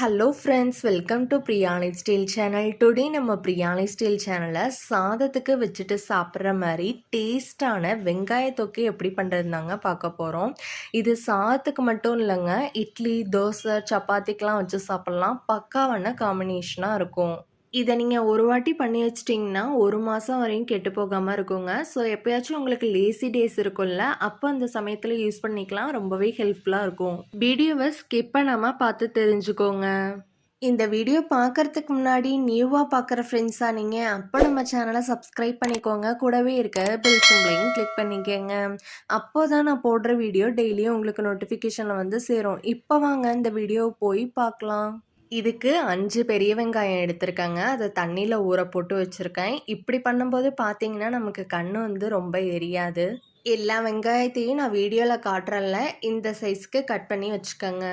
Hello friends welcome to biryani steel channel today நம்ம biryani steel சேனலில் சாதத்துக்கு வச்சுட்டு சாப்பிட்ற மாதிரி டேஸ்டான வெங்காய தொக்கு எப்படி பண்ணுறதுனாங்க பார்க்க போகிறோம் இது சாதத்துக்கு மட்டும் இல்லைங்க. இட்லி தோசை சப்பாத்திக்கெலாம் வச்சு சாப்பிட்லாம். பக்காவான காம்பினேஷனாக இருக்கும். இதை நீங்கள் ஒரு வாட்டி பண்ணி வச்சிட்டிங்கன்னா ஒரு மாதம் வரையும் கெட்டு போகாமல் இருக்குங்க. ஸோ எப்போயாச்சும் உங்களுக்கு லேசி டேஸ் இருக்கும்ல அப்போ அந்த சமயத்தில் யூஸ் பண்ணிக்கலாம். ரொம்பவே ஹெல்ப்ஃபுல்லாக இருக்கும். வீடியோவை ஸ்கிப் பண்ணாமல் பார்த்து தெரிஞ்சுக்கோங்க. இந்த வீடியோ பார்க்கறதுக்கு முன்னாடி நியூவாக பார்க்குற ஃப்ரெண்ட்ஸாக நீங்கள் அப்போ நம்ம சேனலை சப்ஸ்கிரைப் பண்ணிக்கோங்க. கூடவே இருக்க பெல் சிம்பிளையும் கிளிக் பண்ணிக்கோங்க. அப்போ தான் நான் போடுற வீடியோ டெய்லியும் உங்களுக்கு நோட்டிஃபிகேஷனில் வந்து சேரும். இப்போ வாங்க இந்த வீடியோ போய் பார்க்கலாம். இதுக்கு அஞ்சு பெரிய வெங்காயம் எடுத்திருக்கேங்க. அதை தண்ணியில் ஊற போட்டு வச்சுருக்கேன். இப்படி பண்ணும்போது பார்த்தீங்கன்னா நமக்கு கண் வந்து ரொம்ப எரியாது. எல்லா வெங்காயத்தையும் நான் வீடியோவில் காட்டுறேன்ல. இந்த சைஸ்க்கு கட் பண்ணி வச்சுக்கோங்க.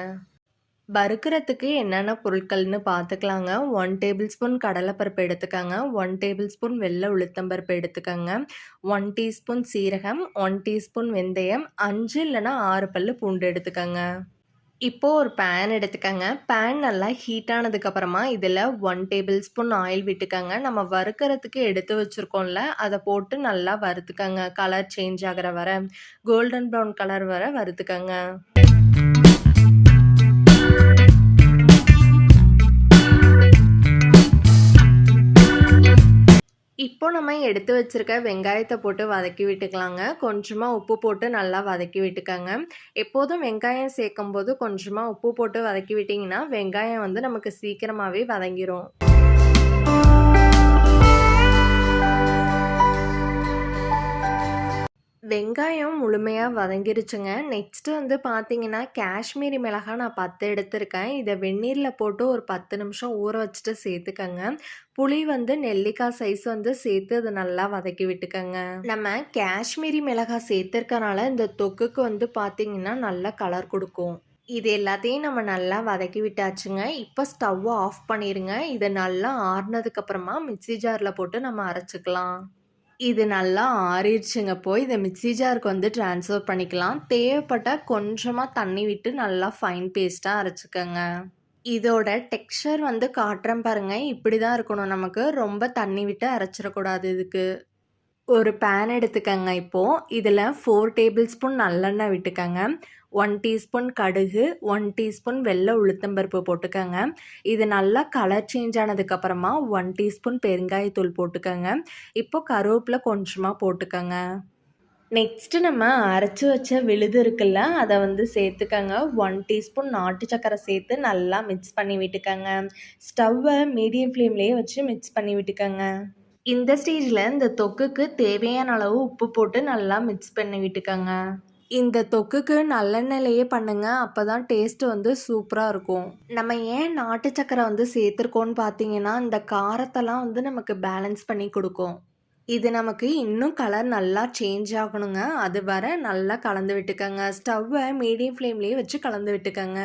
வறுக்கிறதுக்கு என்னென்ன பொருட்கள்னு பார்த்துக்கலாங்க ஒன் டேபிள் ஸ்பூன் கடலைப்பருப்பு எடுத்துக்கோங்க. ஒன் டேபிள் ஸ்பூன் வெள்ளை உளுத்தம்பருப்பு எடுத்துக்கோங்க. ஒன் டீஸ்பூன் சீரகம். ஒன் டீஸ்பூன் வெந்தயம். அஞ்சு இல்லைன்னா ஆறு பல் பூண்டு எடுத்துக்கோங்க. இப்போது ஒரு பேன் எடுத்துக்கங்க. பேன் நல்லா ஹீட் ஆனதுக்கப்புறமா இதில் ஒன் டேபிள் ஸ்பூன் ஆயில் விட்டுக்கங்க. நம்ம வறுக்கிறதுக்கு எடுத்து வச்சுருக்கோம்ல அதை போட்டு நல்லா வறுத்துக்கங்க. கலர் சேஞ்ச் ஆகிற வர கோல்டன் ப்ரௌன் கலர் வர வறுத்துக்கங்க. நம்ம எடுத்து வச்சிருக்க வெங்காயத்தை போட்டு வதக்கி விட்டுக்கலாங்க. கொஞ்சமாக உப்பு போட்டு நல்லா வதக்கி விட்டுக்கோங்க. எப்போதும் வெங்காயம் சேர்க்கும் போது கொஞ்சமாக உப்பு போட்டு வதக்கி விட்டிங்கன்னா வெங்காயம் வந்து நமக்கு சீக்கிரமாகவே வதங்கிரும். வெங்காயம் முழுமையாக வதங்கிருச்சுங்க. நெக்ஸ்ட்டு வந்து பார்த்தீங்கன்னா காஷ்மீரி மிளகாய் நான் பத்து எடுத்திருக்கேன். இதை வெந்நீரில் போட்டு ஒரு பத்து நிமிஷம் ஊற வச்சுட்டு சேர்த்துக்கங்க. புளி வந்து நெல்லிக்காய் சைஸ் வந்து சேர்த்து அதை நல்லா வதக்கி விட்டுக்கங்க. நம்ம காஷ்மீரி மிளகாய் சேர்த்துருக்கனால இந்த தொக்குக்கு வந்து பார்த்தீங்கன்னா நல்லா கலர் கொடுக்கும். இது எல்லாத்தையும் நம்ம நல்லா வதக்கி விட்டாச்சுங்க. இப்போ ஸ்டவ்வை ஆஃப் பண்ணிடுங்க இதை நல்லா ஆறுனதுக்கப்புறமா மிக்சி ஜாரில் போட்டு நம்ம அரைச்சிக்கலாம். இது நல்லா ஆறிடுச்சுங்க. போய் இதை மிக்சி ஜாருக்கு வந்து ட்ரான்ஸ்ஃபர் பண்ணிக்கலாம். தேவைப்பட்டால் கொஞ்சமாக தண்ணி விட்டு நல்லா ஃபைன் பேஸ்ட்டாக அரைச்சிக்கோங்க. இதோட டெக்ஸ்சர் வந்து காட்டுறேன் பாருங்கள் இப்படி தான் இருக்கணும். நமக்கு ரொம்ப தண்ணி விட்டு அரைச்சிடக்கூடாது இதுக்கு. ஒரு பேன் எடுத்துக்கங்க இப்போது இதில் ஃபோர் டேபிள் ஸ்பூன் நல்லெண்ணெய் விட்டுக்கங்க. ஒன் டீஸ்பூன் கடுகு ஒன் டீஸ்பூன் வெள்ளை உளுத்தம்பருப்பு போட்டுக்கோங்க. இது நல்லா கலர் சேஞ்ச் ஆனதுக்கப்புறமா ஒன் டீஸ்பூன் பெருங்காயத்தூள் போட்டுக்கோங்க. இப்போ கருவேப்பிலை கொஞ்சமாக போட்டுக்கோங்க. நெக்ஸ்ட்டு நம்ம அரைச்சி வச்ச விழுது இருக்குல்ல அதை வந்து சேர்த்துக்கங்க. ஒன் டீஸ்பூன் நாட்டு சக்கரை சேர்த்து நல்லா மிக்ஸ் பண்ணி விட்டுக்கோங்க. ஸ்டவ்வை மீடியம் ஃப்ளேம்லேயே வச்சு மிக்ஸ் பண்ணி விட்டுக்கோங்க. இந்த ஸ்டேஜில் இந்த தொக்குக்கு தேவையான அளவு உப்பு போட்டு நல்லா மிக்ஸ் பண்ணி விட்டுக்கோங்க. இந்த தொக்குக்கு நல்லெண்ணெயிலேயே பண்ணுங்க அப்போ தான் டேஸ்ட்டு வந்து சூப்பராக இருக்கும். நம்ம ஏன் நாட்டு சக்கரை வந்து சேர்த்துருக்கோன்னு பார்த்தீங்கன்னா இந்த காரத்தெல்லாம் வந்து நமக்கு பேலன்ஸ் பண்ணி கொடுக்கும். இது நமக்கு இன்னும் கலர் நல்லா சேஞ்ச் ஆகணுங்க. அது வர நல்லா கலந்து விட்டுக்கோங்க. ஸ்டவ்வை மீடியம் ஃப்ளேம்லேயே வச்சு கலந்து விட்டுக்கோங்க.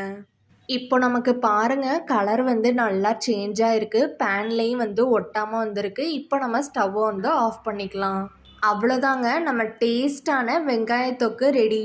இப்போ நமக்கு பாருங்க கலர் வந்து நல்லா சேஞ்ச் ஆகிருக்கு பேன்லேயும் வந்து ஒட்டாமல் வந்திருக்கு. இப்போ நம்ம ஸ்டவ்வை வந்து ஆஃப் பண்ணிக்கலாம். அவ்வளோதாங்க நம்ம டேஸ்டான வெங்காய தொக்கு ரெடி